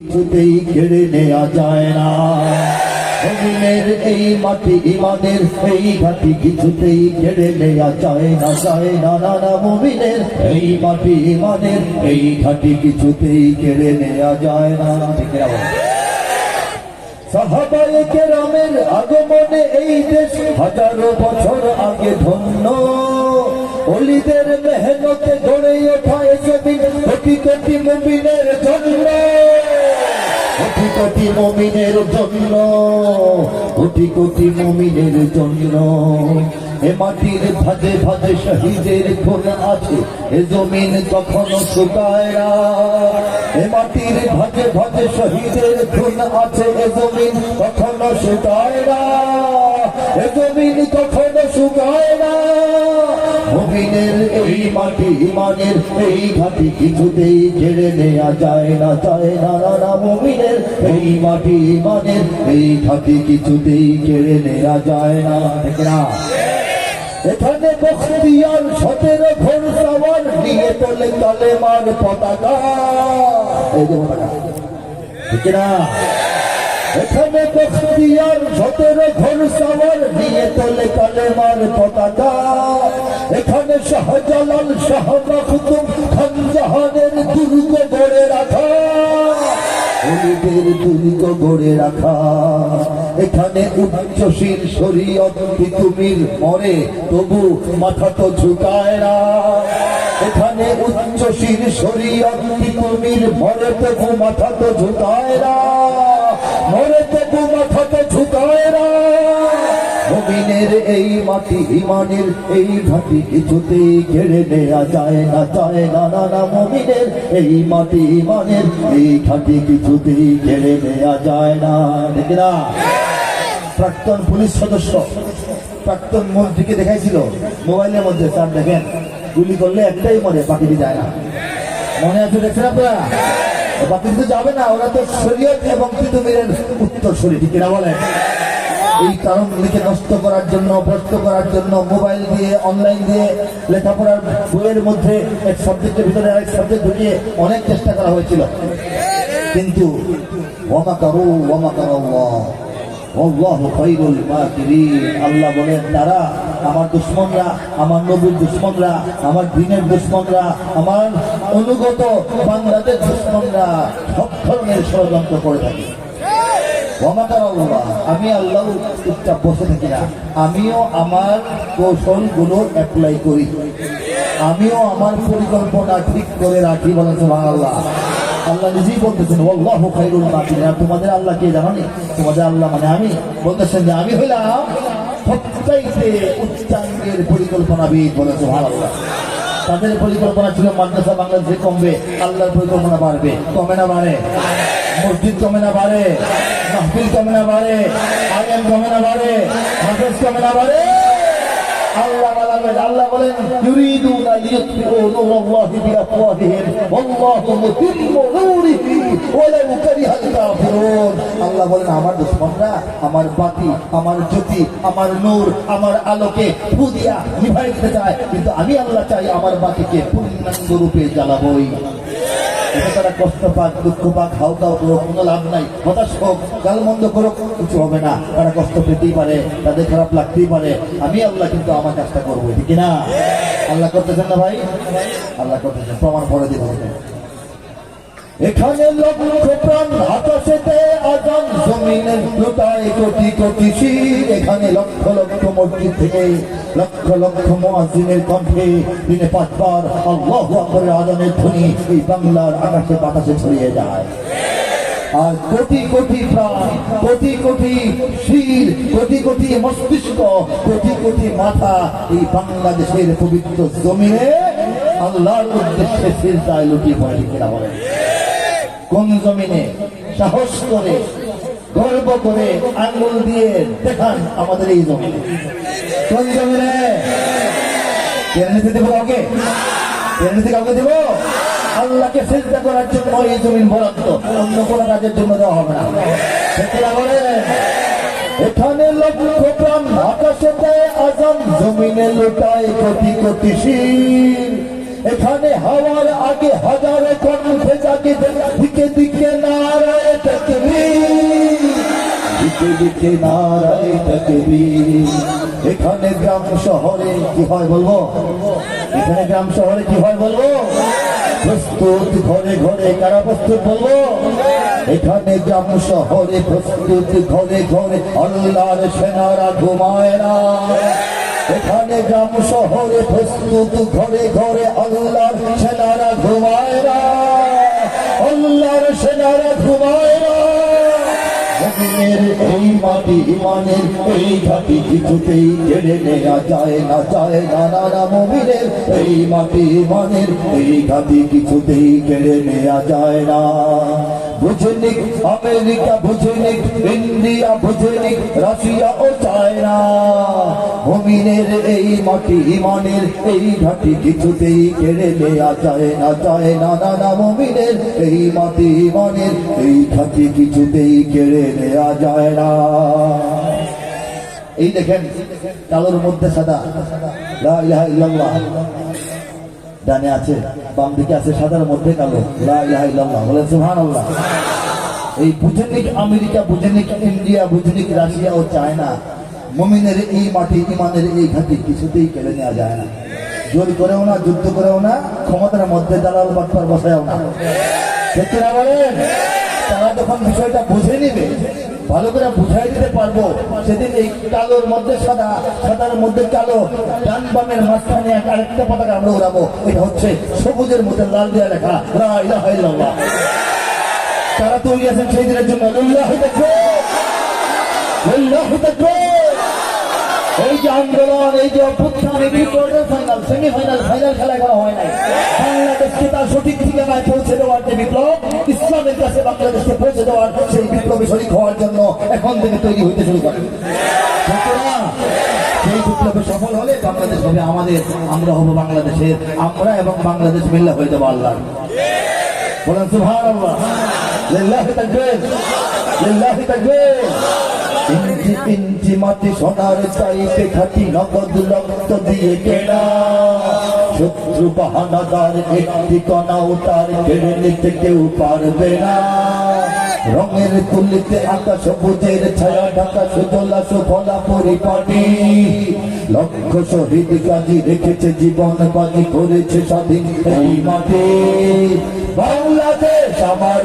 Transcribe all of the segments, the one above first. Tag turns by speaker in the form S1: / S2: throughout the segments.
S1: কিছুতেই কেড়ে নেওয়া যায় না। এই মাটি ইমানের এই ঘাটি কিছুতেই কেড়ে নেওয়া যায় না যায় না না মুমিনের এই মাটি ইমানের এই ঘাটি কিছুতেই কেড়ে নেওয়া যায় না? সাহাবায়ে কেরামের আগমনে এই দেশ হাজারো বছর আগে ধন্য। অলিদের মেহনতে গড়ে ওঠা এ জমিন কোটি কোটি মুমিনের জন্য। কোটি মমিনের জন্য কোটি কোটি মমিনের জন্য। এ মাটির ভাজে ভাজে শহীদের খুন আছে, এ জমিন কখনো শুকায় না। এ মাটির ভাজে ভাজে শহীদের খুন আছে, এ জমিন কখনো শুকায় না। এ জমিন কখনো শুকায় না। মুমিনের এই মাটি, ইমানের এই ঘাটি কিছুতেই ছেড়ে নেওয়া যায় না যায় না না মুমিনের এই মাটি, ইমানের এই ঘাটি কিছুতেই ছেড়ে নেওয়া যায় না? এখানে বখতিয়ার সতেরো ঘোর সাওয়ার নিয়ে তোলে এই যে পতাকা। এখানে বখতিয়ার সতেরো ঘোর সাওয়ার নিয়ে তোলে কালেমার পতাকা। এখানে শাহজালাল শাহ মাখতুম খান জাহানের দুর্গ গড়ে রাখা। অলিদের দুর্গ গড়ে রাখা। এখানে উচ্চশীল শরীয়ত পৃথিবীর মরে, তবু মাথা তো ঝুঁকায় না। এখানে উচ্চশীল শরীয়ত পৃথিবীর মরে, তবু মাথা তো ঝুঁকায় না। মরে, তবু মাথা তো ঝুঁকায় না। মুমিনের এই মাটি ইমানের এই ঘাটি কিছুতেই কেড়ে নেওয়া যায় না যায় না না না, মুমিনের এই মাটি ইমানের এই ঘাটি কিছুতেই কেড়ে নেওয়া যায় না। ঠিক না প্রাক্তন পুলিশ সদস্য, প্রাক্তন মন্ত্রীকে দেখাইছিল। মোবাইলের মধ্যে, স্যার, দেখেন, গুলি করলে একটাই মরে, বাকিটি যায় না। মনে আছে দেখছেন আপনারা? বাকি তো যাবে না, ওরা তো শরীয়ত এবং পৃথিবীর উত্তর শরীর, ঠিক বলেন? এই কারণগুলিকে নষ্ট করার জন্য ভ্রষ্ট করার জন্য, মোবাইল দিয়ে, অনলাইন দিয়ে, লেখাপড়ার বইয়ের মধ্যে এক সাবজেক্টের ভিতরে আরেক সাবজেক্ট ঢুকিয়ে অনেক চেষ্টা করা হয়েছিল। কিন্তু ওমা করো ওমা করো আল্লাহ বলেন, তারা আমার দুশ্মনরা, আমার নবীর দুশ্মনরা, আমার দুশ্মনরা, আমার অনুগত দুশ্মনরা সব ধরনের ষড়যন্ত্র করে থাকে। আমি আল্লাহ চুপচাপ বসে থাকি না। আমিও আমার কৌশলগুলো অ্যাপ্লাই করি। আমিও আমার পরিকল্পনা ঠিক করে রাখি বলেন সুবহান আল্লাহ নিজেই বলতেছেন আল্লাহ খাইরুল মাকিরিন। আর তোমাদের আল্লাহ কে জানো নি? তোমাদের আল্লাহ মানে আমি। বলতেছেন যে আমি হইলাম সবচাইতে উচ্চাঙ্গের পরিকল্পনাবিদ সুবহান আল্লাহ তাদের পরিকল্পনা ছিল মাদ্রাসা বাংলাদেশে কমবে, আল্লাহর পরিকল্পনা বাড়বে। কমে না বাড়ে। মসজিদ কমে না বাড়ে। মাহফিল কমে না বাড়ে। আলেম কমে না বাড়ে। হাফেজ কমে না বাড়ে। আল্লাহ আমার আমার আমার আমার নূর, আমার আলোকে চায়, কিন্তু আমি আল্লাহ চাই আমার বাতিকে পূর্ণাঙ্গ রূপে জ্বালাবই। তারা কষ্ট পাক, দুঃখ পাক, হাও দাও করুক কোনো লাভ নাই। হতাশ হোক, গালমন্দ করুক, কিছু হবে না। তারা কষ্ট পেতেই পারে, তাদের খারাপ লাগতেই পারে। আমি আল্লাহ কিন্তু আমার কাজটা করব, ঠিক না? আল্লাহ করতেছেন না ভাই? আল্লাহ করতেছেন, প্রমাণ পরে দিব। এখানে লক্ষ প্রাণ আকাশেতে আজান জমিনের লুটায় কোটি কোটি শির। এখানে লক্ষ লক্ষ মসজিদ থেকে লক্ষ লক্ষ মুয়াজ্জিনের কণ্ঠে দিনে পাঁচবার আল্লাহ আকবরের আজানের ধ্বনি এই বাংলার আকাশে বাতাসে ছড়িয়ে যায়। আর কোটি কোটি প্রাণ, কোটি কোটি শির, কোটি কোটি মস্তিষ্ক, কোটি কোটি মাথা এই বাংলাদেশের পবিত্র জমিনে আল্লাহর উদ্দেশ্যে সিজদায় লুটিয়ে পড়ে কিনা বলেন কোন জমিনে সাহস করে, গর্ব করে আঙ্গুল দিয়ে দেখান আমাদের এই জমিনে। কোন জমিনে? নিতে কাউকে? দেবো? আল্লাহকে চেষ্টা করার জন্য এই জমিন বরাদ্দ। অন্য কোনো কাজের জন্য দেওয়া হবে না। এখানে লক্ষ প্রাণ আকাশেতে আজান, জমিনে লোটায় কোটি কোটি শির এখানে হাওয়ার আগে হাজারো কণ্ঠে জাগে দিকে দিকে এখানে গ্রাম শহরে কি হয় বলব? এখানে গ্রাম শহরে কি হয় বলব? প্রস্তুত ঘরে ঘরে কারা প্রস্তুত বলব? এখানে গ্রাম শহরে প্রস্তুত ঘরে ঘরে আল্লাহর সেনারা ঘুমায় না। এখানে গ্রাম শহরে, প্রস্তুত ঘরে ঘরে আল্লাহর সেনারা ঘুমায় না সেনারা ঘুমায় না এই মাটি, ইমানের এই ঘাটি কিছুতেই কেড়ে নেওয়া যায় না যায় না। নানা মমিনের এই মাটি, ইমানের এই ঘাটি কিছুতেই কেড়ে নেওয়া যায় না। বুঝনিক আমেরিকা বুঝনিক ইন্ডিয়া বুঝনিক রাশিয়া ও চায়না। মমিনের এই মাটি, ইমানের এই ঘাটি কিছুতেই কেড়ে নেওয়া যায় না যায় না নানা মমিনের এই মাটি, ইমানের এই ঘাটি কিছুতেই কেড়ে নেওয়া যায় না। এই দেখেন, কালোর মধ্যে সাদা। লা ইলাহা ইল্লাল্লাহ। ডানে আছে বাম দিকে আছে, সাদার মধ্যে কালো। লা ইলাহা ইল্লাল্লাহ। বলেন এই বুঝনিক আমেরিকা, বুঝনিক ইন্ডিয়া, বুঝনিক রাশিয়া ও চায়না, মমিনের এই মাটি, ইমানের এই ঘাটি কিছুতেই কেড়ে নেওয়া যায় না। জোর করেও না, যুদ্ধ করেও না, ক্ষমতার মধ্যে দালাল বাটপার বসায়ও না। না বলেন? তারা যখন বিষয়টা বুঝে নিবে ভালো করে বুঝাই দিতে পারব। সেদিন এই কালোর মধ্যে সাদা, সাদার মধ্যে কালো, ডান বামের মাঝখানে এক আরেকটা পতাকা আমরা উড়াবো। এটা হচ্ছে সবুজের মধ্যে লাল দেওয়া লেখা রাহ তারা তৈরি আছেন সেই দিনের জন্য? দেখো দেখো আন্দোলন, এই যে অভ্যুত্থান এই কোয়ার্টার ফাইনাল সেমিফাইনাল ফাইনাল খেলা করা হয় নাই। বাংলাদেশকে তার সঠিক ঠিকানায় পৌঁছে দেওয়ার যে বিপ্লব? ইসলামের কাছে বাংলাদেশকে পৌঁছে দেওয়ার সেই বিপ্লবে শরিক হওয়ার জন্য এখন থেকে তৈরি হইতে শুরু করে। সেই বিপ্লবে সফল হলে বাংলাদেশ হবে আমাদের, আমরা হব বাংলাদেশের, আমরা এবং বাংলাদেশ মিল্লা যাব আল্লাহ বলেন সুভান আল্লাহ লিল্লাহি তাকবীর। লিল্লাহি তাকবীর। ইঞ্চি ইঞ্চি মাটি সোনার চাইতে খাটি নগদ রক্ত দিয়ে কেনা। শত্রু বাহানাদার একটি কেড়ে নিতে কেউ পারবে না। রঙের তুলিতে আকাশ সবুজের ছায়া, ঢাকা সুজলা সুফলা পরিপাটি। লক্ষ শহীদ রেখেছে জীবন বাজি করেছে স্বাধীন এই মাটি। বাংলাদেশ আমার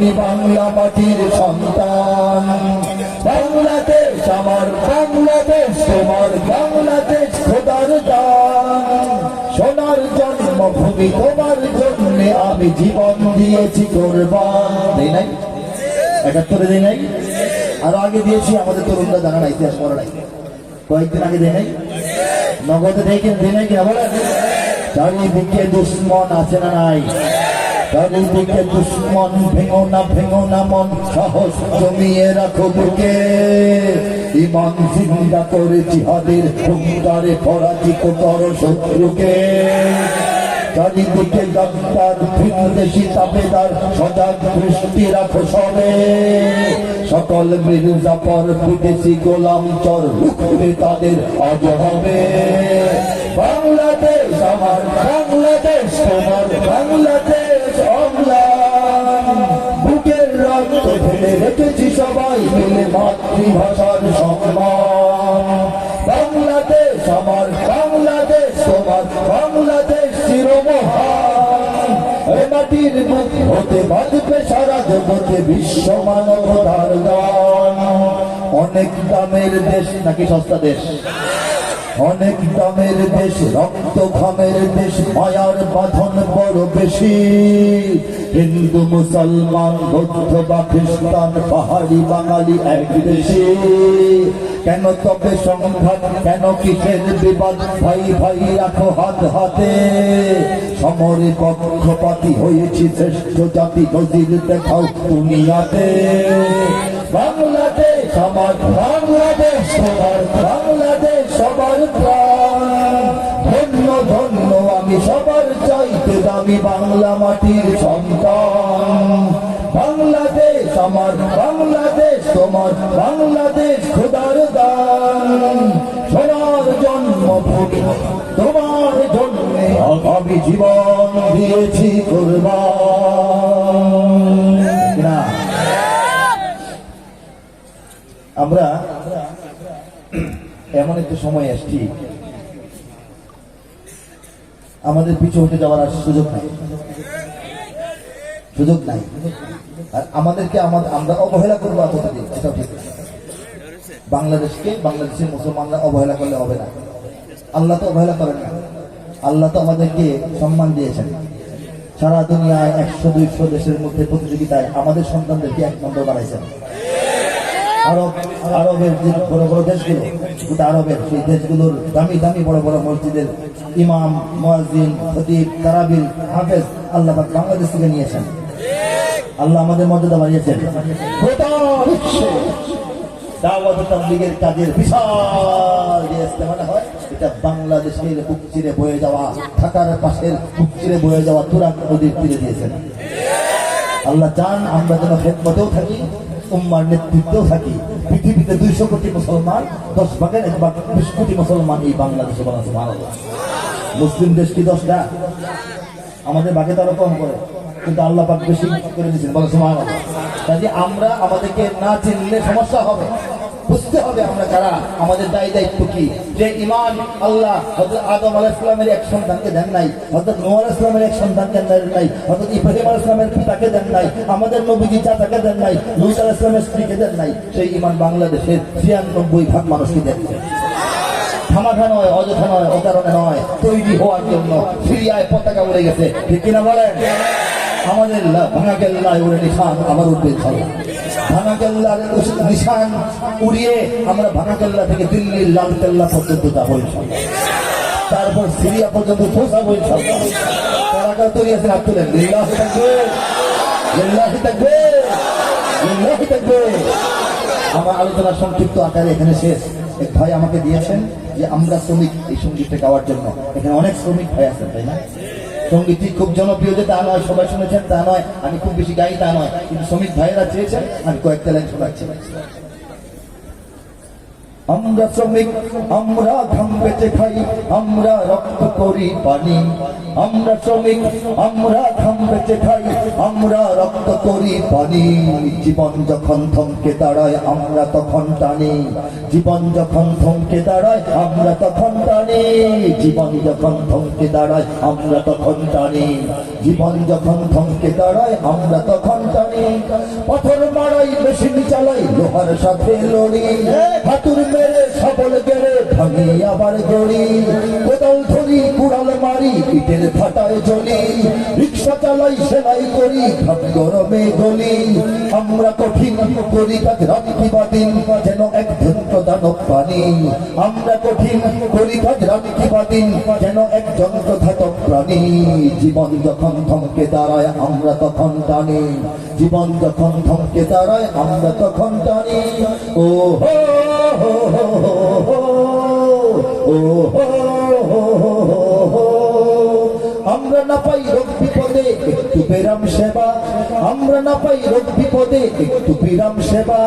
S1: দামি বাংলা মাটির সন্তান। বাংলাদেশ আমার, বাংলাদেশ তোমার, বাংলাদেশ খোদার দান। সোনার জন্মভূমি তোমার জন্য আমি জীবন দিয়েছি কোরবান। দেই নাই? একাত্তরে দেই নাই? আরও আগে দিয়েছি, আমাদের তরুণরা জানা নাই ইতিহাস পড়া নাই। কয়েকদিন আগে দেয় নাই? নগদে দেখেন নাই কিনা বলেন চারিদিকে দুশ্মন আছে না নাই। চারিদিকে দুশ্মন, ভেঙো না ভেঙো না মন, সাহস জমিয়ে রাখো বুকে। ইমান জিন্দা করে জিহাদের হুঙ্কারে পরাজিত করো শত্রুকে। চারিদিকে ডাক্তার বিদেশি তাপেদার সজাগ দৃষ্টি রাখো সবে। সকল মির্জাপর বিদেশি গোলাম চর রুখবে তাদের আজ হবে। বাংলাদেশ, আমার বাংলাদেশ, তোমার বাংলাদেশ। ঢেলে রেখেছি সবাই মিলে মাতৃভাষার সম্মান। বাংলাদেশ আমার, বাংলাদেশ তোমার, বাংলাদেশ চিরমহান এ মাটির বুক হতে বাঁধবে সারা জগতে বিশ্ব মানবতার গান অনেক দামের দেশ নাকি সস্তা দেশ? অনেক দামের দেশ, রক্ত ঘামের দেশ, মায়ার বাঁধন বড় বেশি। হিন্দু, মুসলমান, বৌদ্ধ বা খ্রিস্টান, পাহাড়ি, বাঙালি এক দেশে। কেন তবে সংঘাত, কেন কিসের বিবাদ? ভাই ভাই, রাখো হাত হাতে। সমরে পক্ষপাতি হয়েছি শ্রেষ্ঠ জাতি নজির দেখাও দুনিয়াতে। বাংলাদেশ আমার বাংলাদেশ তোমার বাংলাদেশ, সবার প্রাণ। ধন্য ধন্য, আমি সবার দামি বাংলা মাটির সন্তান। বাংলাদেশ আমার, বাংলাদেশ তোমার, বাংলাদেশ খোদার দান। সোনার জন্মভূমি তোমার জন্মে আমি জীবন দিয়েছি কোরবান। আমরা এমন একটা সময় আসছি। আমাদের পিছু হতে যাওয়ার সুযোগ নাই। সুযোগ নাই। আর আমাদেরকে আমাদের আমরা অবহেলা করব এতদিন এটাও ঠিক। বাংলাদেশকে, বাংলাদেশের মুসলমানরা অবহেলা করলে হবে না। আল্লাহ তো অবহেলা করেন না। আল্লাহ তো আমাদেরকে সম্মান দিয়েছেন। সারা দুনিয়ায় একশো, দুইশো দেশের মধ্যে প্রতিযোগিতায় আমাদের সন্তানদেরকে এক নম্বর বানাইছেন। আরব, আরবের যে বড় বড় দেশগুলো, গোটা আরবের সেই দেশগুলোর দামি দামি বড় বড় মসজিদের ইমাম, মুয়াজ্জিন, খতিব তারাবিল হাফেজ আল্লাহ বাংলাদেশ থেকে নিয়েছেন। আল্লাহ আমাদের মর্যাদা বাড়িয়েছেন। দাওয়াত ও কাজের বিশাল যে হয়, এটা বাংলাদেশের বুক চিরে বয়ে যাওয়া, ঢাকার পাশের বুক চিরে বয়ে যাওয়া তুরাগ নদীর তীরে দিয়েছেন। আল্লাহ চান আমরা যেন খেদমতেও থাকি উম্মার নেতৃত্বেও থাকি। পৃথিবীতে দুইশো কোটি মুসলমান, দশ ভাগের এক ভাগ বিশ কোটি মুসলমান এই বাংলাদেশে ভারত মুসলিম দেশ কি দশটা? আমাদের বাকি তারা কম করে, কিন্তু আল্লাহ পাক বেশি করে দিয়েছেন বলেছে সময় কাজে আমরা আমাদেরকে না চিনলে সমস্যা হবে। বুঝতে হবে আমরা কারা আমাদের দায়ী দায়িত্ব কি? যে ইমান আল্লাহ হজরত আদম আলাহ ইসলামের এক সন্তানকে দেন নাই হজরত আলাহ ইসলামের এক সন্তানকে দেন নাই হজরত ইব্রাহিম আলাহ ইসলামের পিতাকে দেন নাই, আমাদের নবীজি চাচাকে দেন নাই লুত আলাহ ইসলামের স্ত্রীকে দেন নাই, সেই ইমান বাংলাদেশের ছিয়ানব্বই ভাগ মানুষকে দেন থামাখা নয়, অযথা নয়, অকারণে নয়, তৈরি হওয়ার জন্য সিরিয়ায় পতাকা উড়ে গেছে। ঠিক কিনা বলেন? আমাদের লা- ভাঙা কেল্লায় উড়ে নিশান আবার উঠবে ইনশাল্লাহ ভাঙা কেল্লার নিশান উড়িয়ে আমরা ভাঙা কেল্লা থেকে দিল্লির লাল কেল্লা পর্যন্ত যাব তারপর সিরিয়া পর্যন্ত পৌঁছাবো ইনশাল্লাহ। পতাকা তৈরি আছে, হাত তুলেন। লিল্লাহি তাকবীর। লিল্লাহি তাকবীর। লিল্লাহি তাকবীর। আমার আলোচনা সংক্ষিপ্ত আকারে এখানে শেষ। এক ভাই আমাকে দিয়েছেন যে আমরা শ্রমিক এই সঙ্গীতটা গাওয়ার জন্য। এখানে অনেক শ্রমিক ভাই আছেন, তাই না? সঙ্গীতটি খুব জনপ্রিয় যে তা নয়, সবাই শুনেছেন তা নয়, আমি খুব বেশি গাই তা নয়। কিন্তু শ্রমিক ভাইয়েরা চেয়েছেন, আমি কয়েকটা লাইন শোনাচ্ছি। আমরা শ্রমিক আমরা ঘাম বেঁচে খাই আমরা রক্ত করি পানি। আমরা শ্রমিক আমরা ঘাম বেঁচে খাই আমরা রক্ত করি পানি। জীবন যখন থমকে দাঁড়ায় আমরা তখন টানি। জীবন যখন থমকে দাঁড়ায় আমরা তখন টানি। জীবন যখন থমকে দাঁড়ায় আমরা তখন টানি। জীবন যখন থমকে দাঁড়ায় আমরা তখন টানি। পাথর মারাই মেশিন চালাই লোহার সাথে লড়ি। হাতুর ভাঙি আবার গড়ি। ধরি, কুড়াল মারি ফাটায় জ্বলি। রিক্সা চালাই, সেলাই করি গরমে গলি। আমরা কঠিন করি কাজ রাত্রি বাদিন যেন এক ধন্ত দানব পানি। আমরা কঠিন করি বাদিন যেন এক যন্ত্র ধাতক প্রাণী, জীবন যখন থমকে দাঁড়ায়, আমরা তখন টানি জীবন যখন থমকে দাঁড়ায়, আমরা তখন টানি ও হো হো হো ও হো। আমরা না পাই রোগ বিপদে একটু পেরাম সেবা, আমরা না পাই রোগ বিপদে একটু বিরাম সেবা।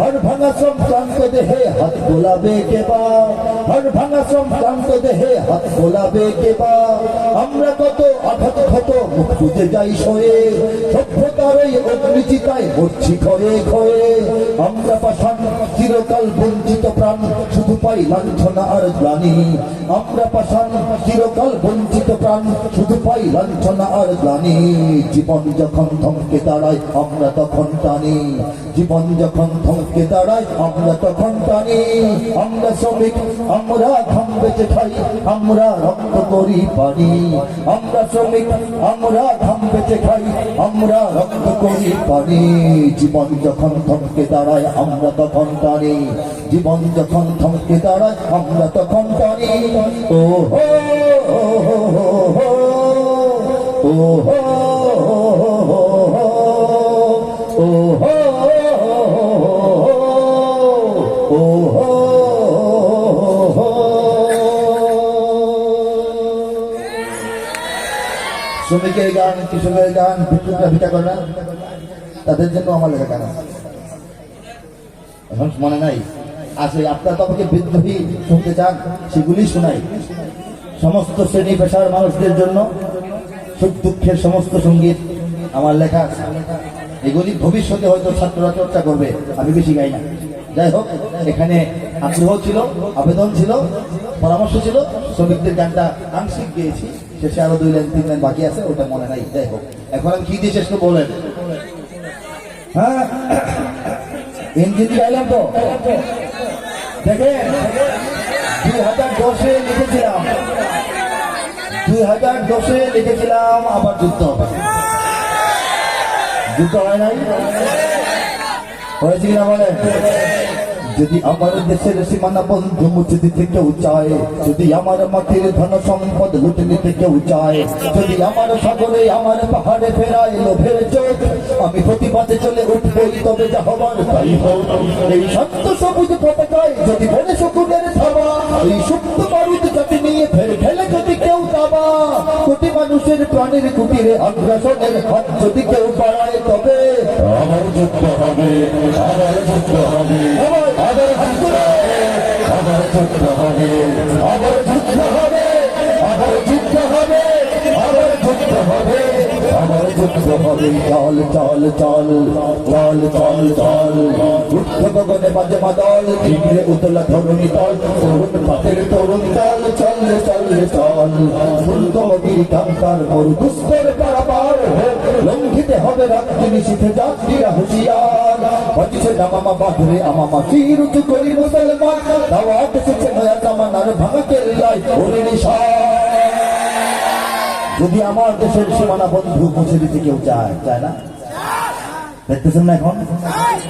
S1: হর ভাঙা শ্রম ক্লান্ত দেহে হাত বোলাবে কেবা হর ভাঙা শ্রম ক্লান্ত দেহে হাত বোলাবে কেবা আমরা কত আঘাত ক্ষত, মুখ বুঝে যাই সয়ে। সভ্যতার ওই অগ্নিচিতায় মরছি ক্ষয়ে ক্ষয়ে আমরা পাষাণ চিরকাল বঞ্চিত প্রাণ, শুধু পাই লাঞ্ছনা আর গ্লানি। আমরা পাষাণ, চিরকাল বঞ্চিত প্রাণ, শুধু পাই লাঞ্ছনা আর গ্লানি। জীবন যখন থমকে দাঁড়ায়, আমরা তখন টানি। জীবন যখন থমকে দাঁড়ায়, আমরা তখন টানি। আমরা শ্রমিক, আমরা ঘাম বেঁচে খাই, আমরা রক্ত করি পানি। আমরা শ্রমিক, আমরা ঘাম বেঁচে খাই, আমরা রক্ত করি পানি। জীবন যখন থমকে দাঁড়ায়, আমরা তখন টানি। জীবন যখন থমকে দাঁড়ায় আমরা তখন টানি ও হো ও হো হো শ্রমিকের গান, কৃষকের গান ভিক্ষুকরা ভিটা করে,
S2: তাদের জন্য আমার লেখা কেন এখন মনে নাই। আছে আপনার তো আমাকে বিদ্রোহী শুনতে চান, সেগুলি শোনাই। সমস্ত শ্রেণি পেশার মানুষদের জন্য সুখ দুঃখের সমস্ত সংগীত আমার লেখা আছে। এগুলি ভবিষ্যতে হয়তো ছাত্ররা চর্চা করবে, আমি বেশি গাই না। যাই হোক, এখানে আগ্রহ ছিল, আবেদন ছিল, পরামর্শ ছিল, শ্রমিকদের গানটা আংশিক গিয়েছি, শেষে আরও দুই লাইন, তিন লাইন বাকি আছে, ওটা মনে নাই। যাই হোক, এখন আমি কি দিয়ে শেষ বলেন? হ্যাঁ ইঞ্জিন গাইলাম তো দেখেন, দুই হাজার দশে লিখেছিলাম। দুই হাজার দশে লিখেছিলাম আবার যুক্ত হবে। যুক্ত হয় নাই? হয়েছে কিনা বলেন? যদি আমার দেশের সীমানা বন্ধু মুছে দিতে কেউ চায় যদি আমার মাটির ধন সম্পদ লুটে নিতে কেউ চায় যদি আমার সাগরে আমার পাহাড়ে ফেরায় লোভের চোখ আমি প্রতিবাদে চলে উঠবই তবে যা হবার তাই হোক। এই সত্য সবুজ পতাকায় যদি বনে শকুনের থাবা এই সুপ্ত বারুদ জাতি নিয়ে ফের ফেলে যদি কেউ দাবা কোটি মানুষের প্রাণের কুটিরে আগ্রাসনের হাত যদি কেউ বাড়ায় তবে আমার যুদ্ধ হবে আমার যুদ্ধ হবে। যুদ্ধ হবে আমার যুদ্ধ হবে আমার যুদ্ধ হবে আমার যুদ্ধ হবে আমার যুদ্ধ হবে। চল চল চল চল চল চল। উঠে গগনে বাজে মাদল ঝিমড়ে উতলা ধরণী দল তরুণ পাতের তরুণ দল, চল চল চল। ফুলকমগিরি কান্তার মরু দুষ্কর পারাপার লঙ্ঘিতে হবে রাত্রি যাত্রীরা হুঁশিয়ার। নামামা বাঁধরে আমামা করি মুসলমান? দাওয়াত এসেছে নয়া জামানার ওরে যদি আমার দেশের সীমানা বন্ধু মুছে দিতে কেউ চায় চায় না? দেখতেছেন না এখন?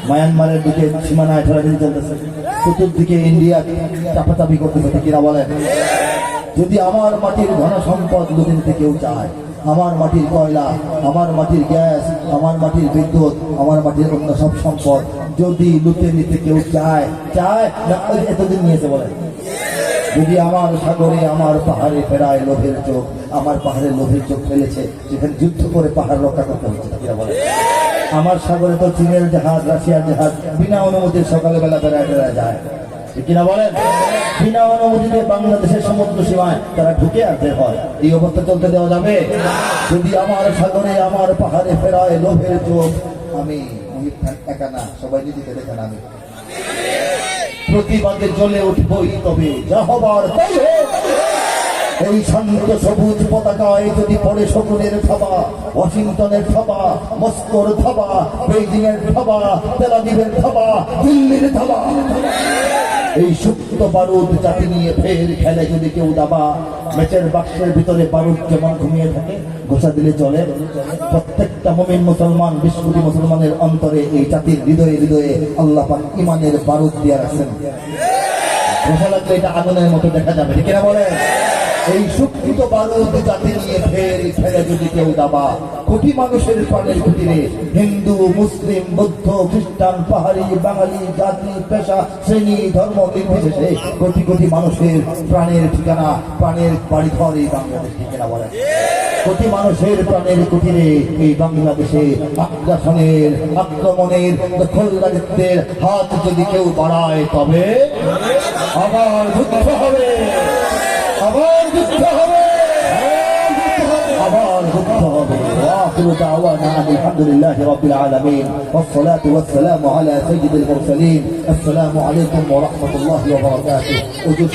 S2: মায়ানমারের দিকে সীমানায় ঠেলাঠেলি চলতেছে। চতুর্দিকে ইন্ডিয়া চাপাচাপি করতেছে কিনা বলেন? যদি আমার মাটির ধন সম্পদ লুটে নিতে কেউ চায় আমার মাটির কয়লা, আমার মাটির গ্যাস, আমার মাটির বিদ্যুৎ, আমার মাটির অন্য সব সম্পদ যদি লুটে নিতে কেউ চায় চায়? এতদিন নিয়েছে বলেন যদি আমার সাগরে, আমার পাহাড়ে ফেরায় লোভের চোখ, আমার পাহাড়ে লোভের চোখ ফেলেছে, সেখানে যুদ্ধ করে পাহাড় রক্ষা করতে হচ্ছে বলে। আমার সাগরে তো চীনের জাহাজ, রাশিয়ার জাহাজ, বিনা অনুমতির সকালে বেলা বেড়ায় বেড়ায় যায়। কিনা বলেন? বিনা অনুমতিতে বাংলাদেশের সমুদ্র সীমায় তারা ঢুকে আসতে হয়। এই অবস্থা চলতে দেওয়া যাবে? যদি আমার সাগরে, আমার পাহাড়ে ফেরায় লোভের চোখ আমি মুহিব খান একা না, সবাই নিজেকে দেখেন আমি। প্রতিবাদে জ্বলে উঠবই তবে যা হবার তাই। এই শান্ত সবুজ পতাকায় যদি পড়ে শকুনের থাবা, ওয়াশিংটনের থাবা, মস্কোর থাবা বেইজিং এর থাবা তেলাদিবের থাবা, দিল্লির থাবা। এই সুপ্ত বারুদ জাতি নিয়ে ফের খেলে যদি কেউ দাবা ম্যাচের বাক্সের ভিতরে বারুদ যেমন ঘুমিয়ে থাকে, ঘোষা দিলে চলে। প্রত্যেকটা মমিন মুসলমান বিশ্বকোটি মুসলমানের অন্তরে এই জাতির হৃদয়ে হৃদয়ে আল্লাহ পাক ইমানের বারুদ দিয়ে রাখছেন। ঘোষা লাগলে এটা আগুনের মতো দেখা যাবে কিনা বলে এই সুপ্ত বারুদ জাতি নিয়ে ফের ফেলে যদি কেউ দাবা, কোটি মানুষের প্রাণের কুটিরে হিন্দু, মুসলিম, বৌদ্ধ, খ্রিস্টান, পাহাড়ি, বাঙালি, জাতি, পেশা, শ্রেণি, ধর্ম, নির্বিশেষে কোটি কোটি মানুষের প্রাণের ঠিকানা, প্রাণের বাড়ি ঘর এই বাংলাদেশ ঠিকানা বলে। কোটি মানুষের প্রাণের কুটিরে এই বাংলাদেশে আগ্রাসনের, আক্রমণের, দখলদারিত্বের হাত যদি কেউ বাড়ায়, তবে আবার হবে। আবার যুদ্ধ হবে আবার যুদ্ধ হবে واخر دعوانا ان الحمد لله رب العالمين والصلاه والسلام على سيد المرسلين السلام عليكم ورحمه الله وبركاته وجود